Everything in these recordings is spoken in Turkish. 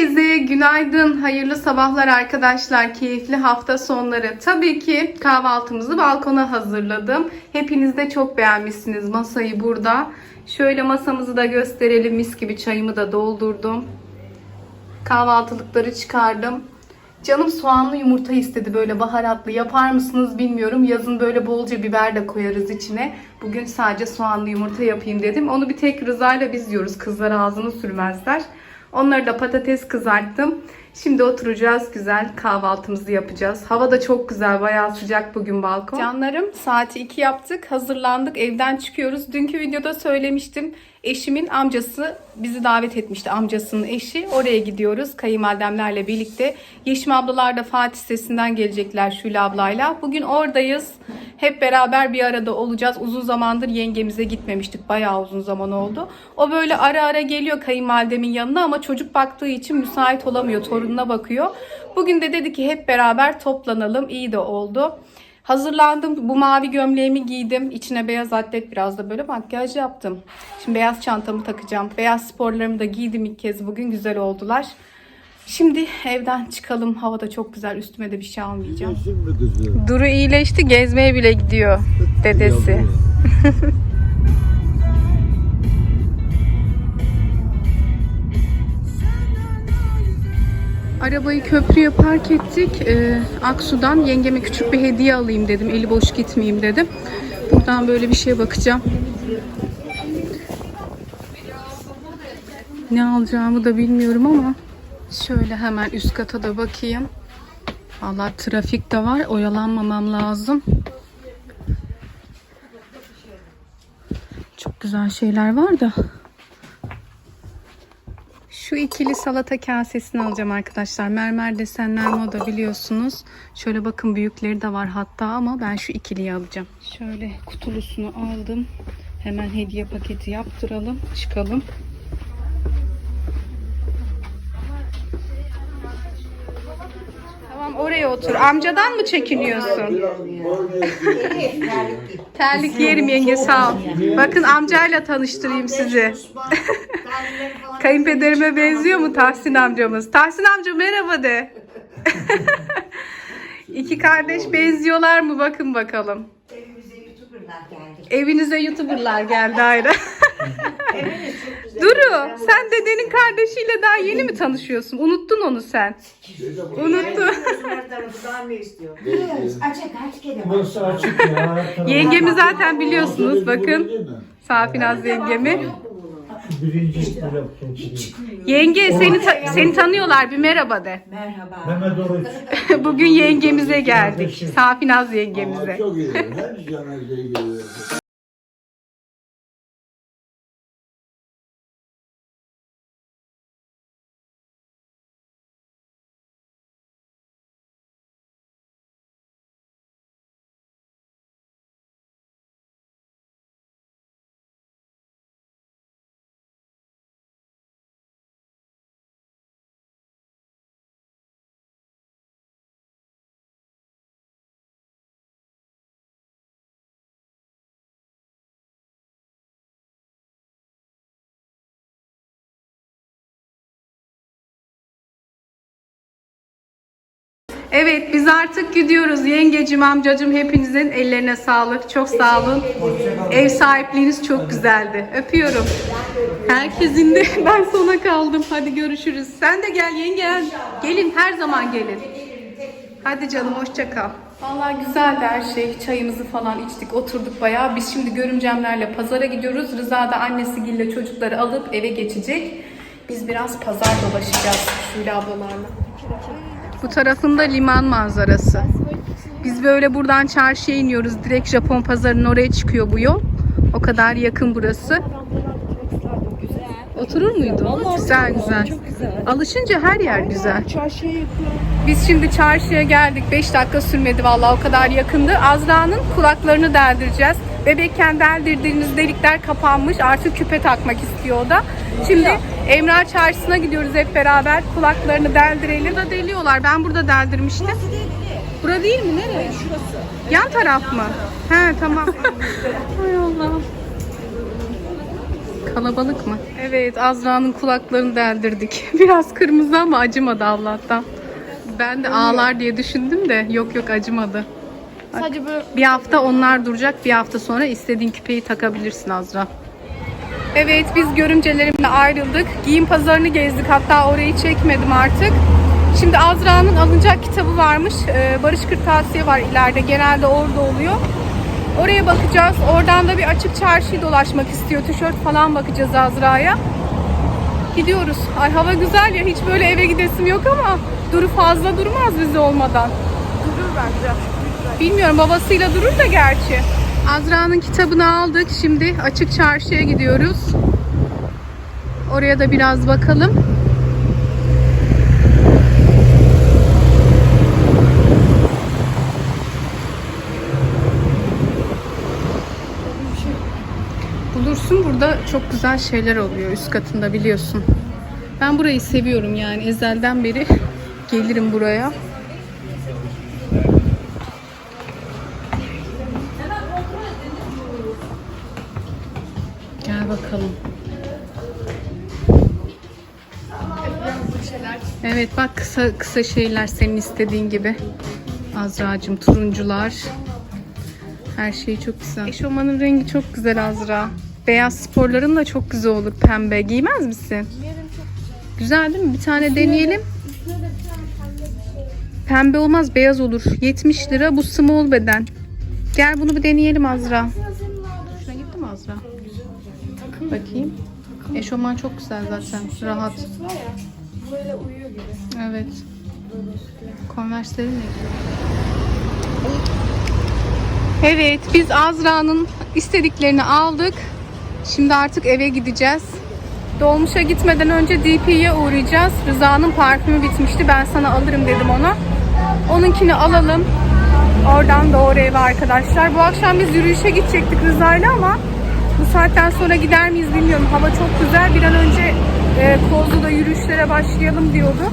Herkese günaydın, hayırlı sabahlar arkadaşlar, keyifli hafta sonları. Tabii ki kahvaltımızı balkona hazırladım. Hepiniz de çok beğenmişsiniz masayı burada. Şöyle masamızı da gösterelim, mis gibi çayımı da doldurdum. Kahvaltılıkları çıkardım. Canım soğanlı yumurta istedi böyle baharatlı. Yapar mısınız bilmiyorum. Yazın böyle bolca biber de koyarız içine. Bugün sadece soğanlı yumurta yapayım dedim. Onu bir tek Rıza'yla biz yiyoruz. Kızlar ağzını sürmezler. Onları da patates kızarttım. Şimdi oturacağız güzel kahvaltımızı yapacağız. Hava da çok güzel bayağı sıcak bugün balkon. Canlarım saati 2 yaptık hazırlandık evden çıkıyoruz. Dünkü videoda söylemiştim. Eşimin amcası bizi davet etmişti amcasının eşi. Oraya gidiyoruz kayınvalidemlerle birlikte. Yeşim ablalar da Fatih sesinden gelecekler Şule ablayla. Bugün oradayız. Hep beraber bir arada olacağız. Uzun zamandır yengemize gitmemiştik. Bayağı uzun zaman oldu. O böyle ara ara geliyor kayınvalidemin yanına ama çocuk baktığı için müsait olamıyor. Torununa bakıyor. Bugün de dedi ki hep beraber toplanalım. İyi de oldu. Hazırlandım. Bu mavi gömleğimi giydim. İçine beyaz atlet biraz da böyle makyaj yaptım. Şimdi beyaz çantamı takacağım. Beyaz sporlarımı da giydim ilk kez bugün. Güzel oldular. Şimdi evden çıkalım. Hava da çok güzel. Üstüme de bir şey almayacağım. Duru iyileşti. Gezmeye bile gidiyor dedesi. Arabayı köprüye park ettik. Ee, Aksu'dan yengeme küçük bir hediye alayım dedim. Eli boş gitmeyeyim dedim. Buradan böyle bir şeye bakacağım. Ne alacağımı da bilmiyorum ama şöyle hemen üst kata da bakayım. Valla trafik de var. Oyalanmamam lazım. Çok güzel şeyler var da. Şu ikili salata kasesini alacağım arkadaşlar. Mermer desenler moda biliyorsunuz. Şöyle bakın büyükleri de var hatta ama ben şu ikiliyi alacağım. Şöyle kutulusunu aldım. Hemen hediye paketi yaptıralım. Çıkalım. Oraya otur. Amcadan mı çekiniyorsun? Terlik yerim yenge sağ ol. Bakın amcayla tanıştırayım sizi. Kayınpederime benziyor mu Tahsin amcamız? Tahsin amca merhaba de. İki kardeş benziyorlar mı? Bakın bakalım. Evimize YouTuber'lar geldi. Evinize YouTuber'lar geldi ayrı. Duru sen dedenin kardeşiyle daha yeni mi tanışıyorsun? Unuttun onu sen. Unuttun. Yengemi zaten biliyorsunuz bakın. Safinaz yengemi. Yenge seni ta- seni tanıyorlar bir merhaba de. Merhaba. Bugün yengemize geldik. Safinaz yengemize. çok iyi. Her cana şey. Evet biz artık gidiyoruz. Yengecim, amcacım hepinizin ellerine sağlık. Çok sağ olun. Ev sahipliğiniz çok güzeldi. Öpüyorum. Herkesin de ben sona kaldım. Hadi görüşürüz. Sen de gel yenge. Gelin her zaman gelin. Hadi canım hoşça kal. Vallahi güzeldi her şey. Çayımızı falan içtik, oturduk bayağı. Biz şimdi görümcemlerle pazara gidiyoruz. Rıza da annesi Gille çocukları alıp eve geçecek. Biz biraz pazar dolaşacağız Şule ablalarla. Bu tarafında liman manzarası. Biz böyle buradan çarşıya iniyoruz. Direkt Japon pazarının oraya çıkıyor bu yol. O kadar yakın burası. Oturur muydu? güzel güzel. Alışınca her yer güzel. Biz şimdi çarşıya geldik. 5 dakika sürmedi vallahi o kadar yakındı. Azra'nın kulaklarını deldireceğiz. Bebekken deldirdiğiniz delikler kapanmış. Artık küpe takmak istiyor o da. Şimdi Emrah Çarşısı'na gidiyoruz hep beraber. Kulaklarını deldirelim. Burada deliyorlar. Ben burada deldirmiştim. Bura değil mi? Nereye? Şurası. Yan taraf mı? He tamam. Hay Allah. Kalabalık mı? Evet Azra'nın kulaklarını deldirdik. Biraz kırmızı ama acımadı Allah'tan. Ben de ağlar diye düşündüm de yok yok acımadı. Sadece böyle Bir hafta onlar duracak. Bir hafta sonra istediğin küpeyi takabilirsin Azra. Evet biz görümcelerimle ayrıldık. Giyim pazarını gezdik. Hatta orayı çekmedim artık. Şimdi Azra'nın alınacak kitabı varmış. Ee, Barış Kırtasiye var ileride. Genelde orada oluyor. Oraya bakacağız. Oradan da bir açık çarşıyı dolaşmak istiyor. Tişört falan bakacağız Azra'ya. Gidiyoruz. Ay hava güzel ya. Hiç böyle eve gidesim yok ama Duru fazla durmaz bize olmadan. durur bence. Bilmiyorum babasıyla durur da gerçi. Azra'nın kitabını aldık. Şimdi açık çarşıya gidiyoruz. Oraya da biraz bakalım. Bulursun burada çok güzel şeyler oluyor üst katında biliyorsun. Ben burayı seviyorum yani ezelden beri gelirim buraya. Gel bakalım. Evet bak kısa kısa şeyler senin istediğin gibi. Azra'cığım turuncular. Her şey çok güzel. Eşofmanın rengi çok güzel Azra. Beyaz sporların da çok güzel olur pembe. Giymez misin? Güzel değil mi? Bir tane deneyelim. Pembe olmaz beyaz olur. 70 lira bu small beden. Gel bunu bir deneyelim Azra. Bakayım. Eşofman çok güzel zaten. Rahat. Evet. Konverslerin ne. Evet biz Azra'nın istediklerini aldık. Şimdi artık eve gideceğiz. Dolmuşa gitmeden önce DP'ye uğrayacağız. Rıza'nın parfümü bitmişti. Ben sana alırım dedim ona. Onunkini alalım. Oradan doğru eve arkadaşlar. Bu akşam biz yürüyüşe gidecektik Rıza'yla ama bu saatten sonra gider miyiz bilmiyorum. Hava çok güzel. Bir an önce e, Kozlu'da yürüyüşlere başlayalım diyordu.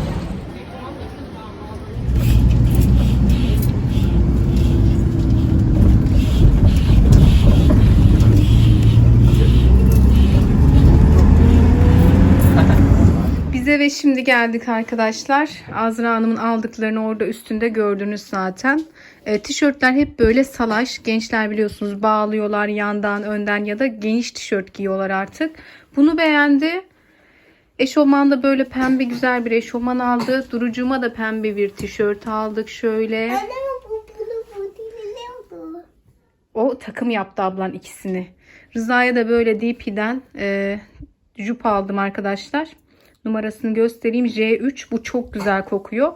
Biz eve şimdi geldik arkadaşlar. Azra Hanım'ın aldıklarını orada üstünde gördünüz zaten. E, tişörtler hep böyle salaş. Gençler biliyorsunuz bağlıyorlar yandan, önden ya da geniş tişört giyiyorlar artık. Bunu beğendi. Eşofman da böyle pembe güzel bir eşofman aldı. Durucuma da pembe bir tişört aldık şöyle. Anne bu bunu bu biliyordu. O takım yaptı ablan ikisini. Rıza'ya da böyle DP'den e, jup aldım arkadaşlar. Numarasını göstereyim. J3 bu çok güzel kokuyor.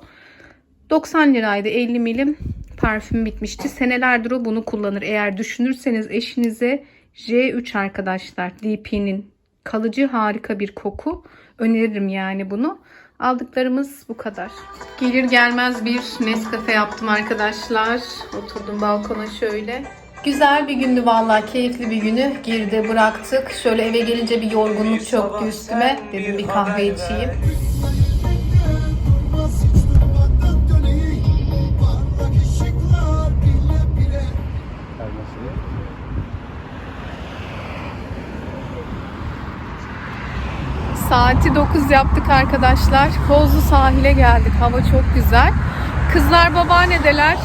90 liraydı 50 milim parfüm bitmişti. Senelerdir o bunu kullanır. Eğer düşünürseniz eşinize J3 arkadaşlar DP'nin kalıcı harika bir koku. Öneririm yani bunu. Aldıklarımız bu kadar. Gelir gelmez bir Nescafe yaptım arkadaşlar. Oturdum balkona şöyle. Güzel bir gündü vallahi keyifli bir günü geride bıraktık. Şöyle eve gelince bir yorgunluk çöktü üstüme. Dedim bir kahve içeyim. Saati 9 yaptık arkadaşlar. Kozlu sahile geldik. Hava çok güzel. Kızlar babaannedeler.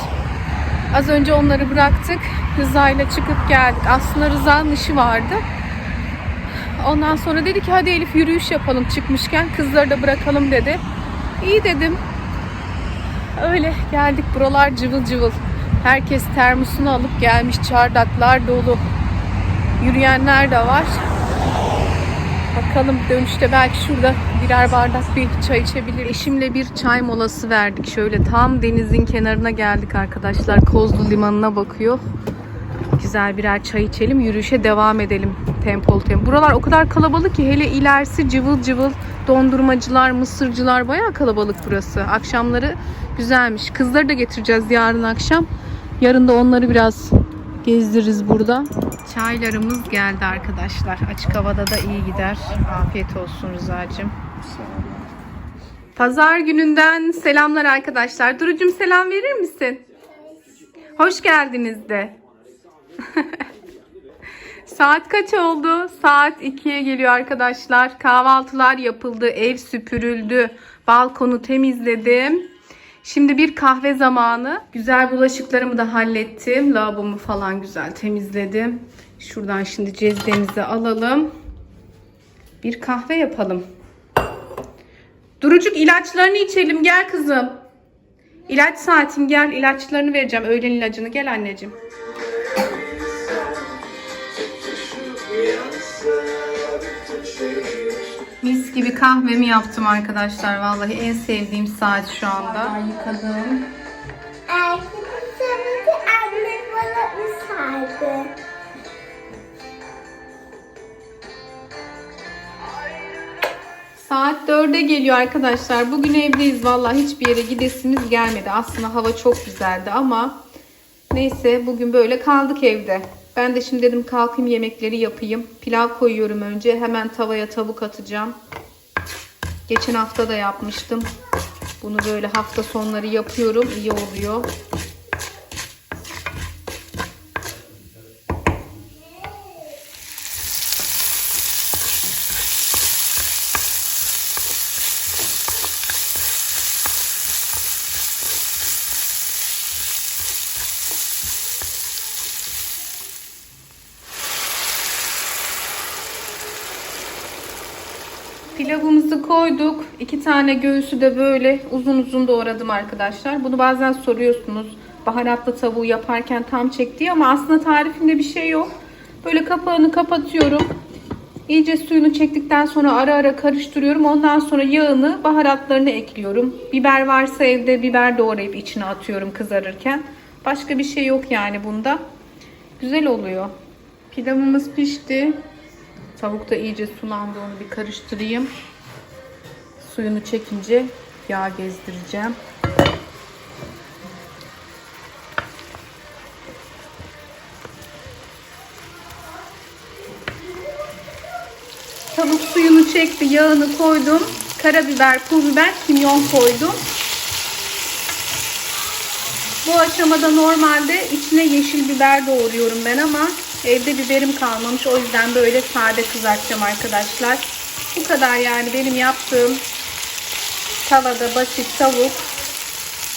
Az önce onları bıraktık. Rıza ile çıkıp geldik. Aslında Rıza'nın işi vardı. Ondan sonra dedi ki hadi Elif yürüyüş yapalım çıkmışken. Kızları da bırakalım dedi. İyi dedim. Öyle geldik. Buralar cıvıl cıvıl. Herkes termosunu alıp gelmiş. Çardaklar dolu. Yürüyenler de var. Bakalım dönüşte belki şurada birer bardak bir çay içebilir. Eşimle bir çay molası verdik. Şöyle tam denizin kenarına geldik arkadaşlar. Kozlu limanına bakıyor. Güzel birer çay içelim. Yürüyüşe devam edelim. Tempol tempol. Buralar o kadar kalabalık ki hele ilerisi cıvıl cıvıl. Dondurmacılar, mısırcılar bayağı kalabalık burası. Akşamları güzelmiş. Kızları da getireceğiz yarın akşam. Yarın da onları biraz gezdiririz burada. Çaylarımız geldi arkadaşlar. Açık havada da iyi gider. Afiyet olsun Rıza'cığım. Pazar gününden selamlar arkadaşlar. Durucum selam verir misin? Hoş geldiniz de. Saat kaç oldu? Saat 2'ye geliyor arkadaşlar. Kahvaltılar yapıldı, ev süpürüldü, balkonu temizledim. Şimdi bir kahve zamanı. Güzel bulaşıklarımı da hallettim. Lavabomu falan güzel temizledim. Şuradan şimdi cezvemizi alalım. Bir kahve yapalım. Durucuk ilaçlarını içelim gel kızım. İlaç saatin gel ilaçlarını vereceğim. Öğlen ilacını gel anneciğim. Gibi kahvemi yaptım arkadaşlar. Vallahi en sevdiğim saat şu anda. Yıkadım. Bana ısmarladı. Saat 4'e geliyor arkadaşlar. Bugün evdeyiz. Vallahi hiçbir yere gidesimiz gelmedi. Aslında hava çok güzeldi ama neyse bugün böyle kaldık evde. Ben de şimdi dedim kalkayım yemekleri yapayım. Pilav koyuyorum önce. Hemen tavaya tavuk atacağım. Geçen hafta da yapmıştım. Bunu böyle hafta sonları yapıyorum. İyi oluyor. Pilavımızı koyduk. İki tane göğsü de böyle uzun uzun doğradım arkadaşlar. Bunu bazen soruyorsunuz. Baharatlı tavuğu yaparken tam çek diye ama aslında tarifinde bir şey yok. Böyle kapağını kapatıyorum. İyice suyunu çektikten sonra ara ara karıştırıyorum. Ondan sonra yağını, baharatlarını ekliyorum. Biber varsa evde biber doğrayıp içine atıyorum kızarırken. Başka bir şey yok yani bunda. Güzel oluyor. Pilavımız pişti. Tavuk da iyice sulandı onu bir karıştırayım. Suyunu çekince yağ gezdireceğim. Tavuk suyunu çekti, yağını koydum. Karabiber, pul biber, kimyon koydum. Bu aşamada normalde içine yeşil biber doğruyorum ben ama evde biberim kalmamış. O yüzden böyle sade kızartacağım arkadaşlar. Bu kadar yani benim yaptığım tavada basit tavuk.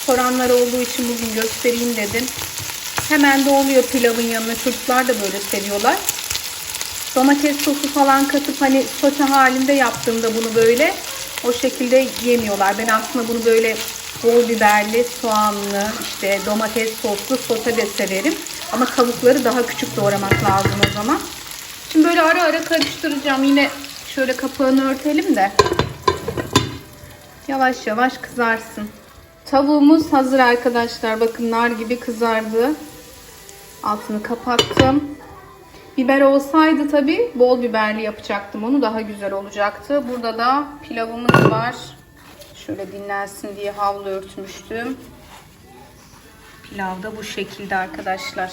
Soranlar olduğu için bugün göstereyim dedim. Hemen de pilavın yanına. Çocuklar da böyle seviyorlar. Domates sosu falan katıp hani sote halinde yaptığımda bunu böyle o şekilde yemiyorlar. Ben aslında bunu böyle bol biberli, soğanlı, işte domates soslu sote de severim. Ama tavukları daha küçük doğramak lazım o zaman. Şimdi böyle ara ara karıştıracağım. Yine şöyle kapağını örtelim de yavaş yavaş kızarsın. Tavuğumuz hazır arkadaşlar. Bakın nar gibi kızardı. Altını kapattım. Biber olsaydı tabi bol biberli yapacaktım onu daha güzel olacaktı. Burada da pilavımız var. Şöyle dinlensin diye havlu örtmüştüm. Pilav da bu şekilde arkadaşlar.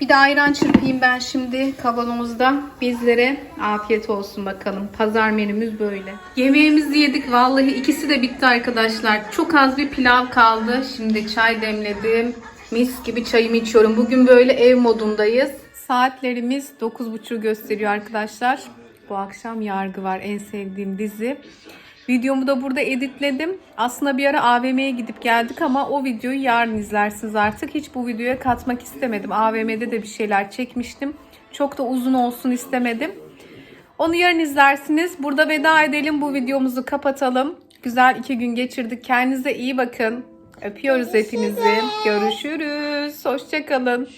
Bir de ayran çırpayım ben şimdi kavanozda. Bizlere afiyet olsun bakalım. Pazar menümüz böyle. Yemeğimizi yedik. Vallahi ikisi de bitti arkadaşlar. Çok az bir pilav kaldı. Şimdi çay demledim. Mis gibi çayımı içiyorum. Bugün böyle ev modundayız. Saatlerimiz 9.30 gösteriyor arkadaşlar. Bu akşam Yargı var. En sevdiğim dizi. Videomu da burada editledim. Aslında bir ara AVM'ye gidip geldik ama o videoyu yarın izlersiniz artık. Hiç bu videoya katmak istemedim. AVM'de de bir şeyler çekmiştim. Çok da uzun olsun istemedim. Onu yarın izlersiniz. Burada veda edelim. Bu videomuzu kapatalım. Güzel iki gün geçirdik. Kendinize iyi bakın. Öpüyoruz hepinizi. Görüşürüz. Hoşçakalın.